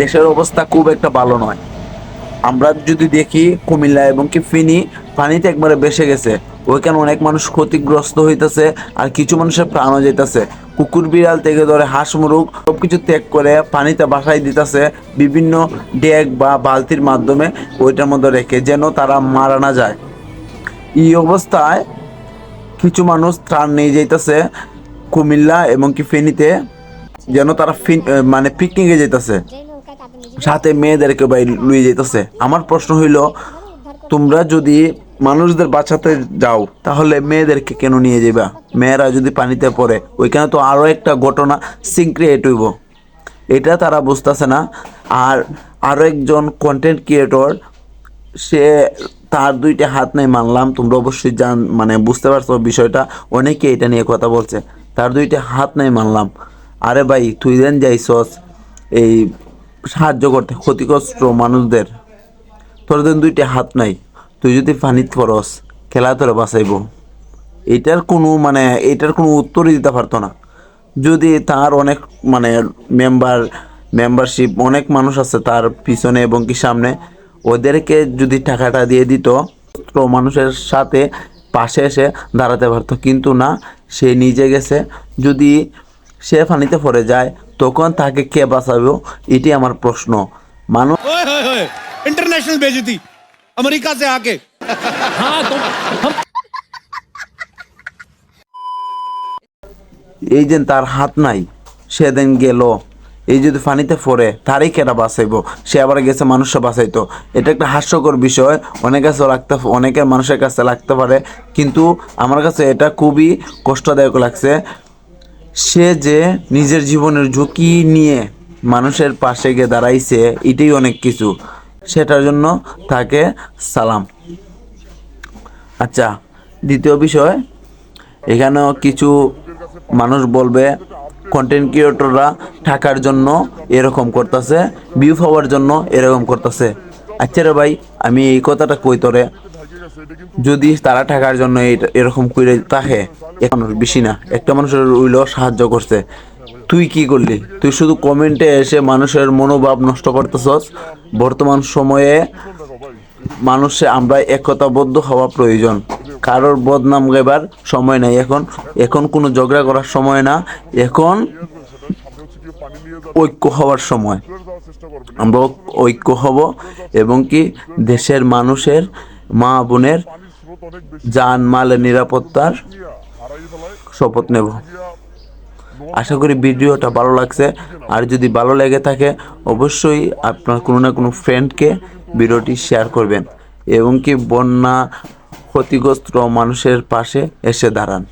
দেশের অবস্থা খুব একটা ভালো নয়। আমরা যদি দেখি কুমিল্লা এবং কি ফিনি, পানিতে একবারে বেসে গেছে। ওইখানে অনেক মানুষ ক্ষতিগ্রস্ত হইতেছে আর কিছু মানুষের প্রাণও যেতেছে কুকুর বিড়াল থেকে ধরে হাঁস, মুরগ সবকিছু ত্যাগ করে পানিতে বাসায় দিতেছে বিভিন্ন ডেক বা বালতির মাধ্যমে ওইটার মধ্যে রেখে যেন তারা মারা না যায়। এই অবস্থায় কিছু মানুষ ত্রাণ নিয়ে যাইতেছে কুমিল্লা এবং কি ফেনীতে যেন তারা মানে পিকনিকে যেতেছে সাথে মেয়েদেরকে বাই লুয়ে যেতেছে আমার প্রশ্ন হইল, তোমরা যদি মানুষদের বাঁচাতে যাও, তাহলে মেয়েদেরকে কেন নিয়ে যাবা মেয়েরা যদি পানিতে পড়ে, ওইখানে তো আরও একটা ঘটনা সিনক্রিয়েট হইব। এটা তারা বুঝতেছে না। আর আরও একজন কন্টেন্ট ক্রিয়েটর সে তার দুইটা হাত নেই মানলাম। তোমরা অবশ্যই জান মানে বুঝতে পারছ বিষয়টা। অনেকে এটা নিয়ে কথা বলছে। তার দুইটা হাত নেই মানলাম। আরে ভাই, তুই দেন যাইছস, এই সাহায্য করতে, ক্ষতিগ্রস্ত মানুষদের। তোর দেন দুইটা হাত নাই, তুই যদি পানিত পরস খেলা তোরে বাঁচাইব। এটার কোনো মানে এটার কোনো উত্তরই দিতে পারতো না। যদি তার অনেক মানে মেম্বার মেম্বারশিপ অনেক মানুষ আছে তার পিছনে এবং কি সামনে, ওদেরকে যদি টাকাটা দিয়ে দিত তো মানুষের সাথে পাশে এসে দাঁড়াতে পারতো। কিন্তু না, সে নিজে গেছে। যদি সে ফানিতে পড়ে যায় তখন তাকে কে বাঁচাবে? এটি আমার প্রশ্ন। মানুষ ইন্টারন্যাশনাল আমেরিকা সে আকে হ্যাঁ, এই যে তার হাত নাই সেদিন গেল। এই যদি পানিতে পড়ে তারই কেটা বাঁচাইব? সে আবার গেছে মানুষ বাঁচাইতো। এটা একটা হাস্যকর বিষয়। অনেক কাছে লাগতে অনেকের মানুষের কাছে লাগতে পারে। কিন্তু আমার কাছে এটা খুবই কষ্টদায়ক লাগছে। সে যে নিজের জীবনের ঝুঁকি নিয়ে মানুষের পাশে গিয়ে দাঁড়াইছে, এটাই অনেক কিছু। সেটার জন্য তাকে সালাম। আচ্ছা দ্বিতীয় বিষয়, এখানেও কিছু মানুষ বলবে কন্টেন্ট ক্রিয়েটররা টাকার জন্য এরকম করতেছে ভিউ পাওয়ার জন্য এরকম করতেছে। আচ্ছা রে ভাই, আমি এই কথাটা কই তোরে? যদি তারা টাকার জন্য এরকম করে থাকে, এক বেশি না। একটা মানুষের উইল সাহায্য করছে। তুই কি করলি? তুই শুধু কমেন্টে এসে মানুষের মনোভাব নষ্ট করতেছস? বর্তমান সময়ে মানুষে আমরা একতাবদ্ধ হওয়া প্রয়োজন। কারোর বদনাম গেবার সময় নাই এখন। এখন কোনো ঝগড়া করার সময় না। এখন ঐক্য হওয়ার সময়। আমরা ঐক্য হব এবং কি দেশের মানুষের মা বোনের যান মালের নিরাপত্তার শপথ নেব। আশা করি ভিডিওটা ভালো লাগছে। আর যদি ভালো লেগে থাকে, অবশ্যই আপনার কোনো না কোনো ফ্রেন্ডকে ভিডিওটি শেয়ার করবেন এবং কি বন্যা ক্ষতিগ্রস্ত মানুষের পাশে এসে দাঁড়ান।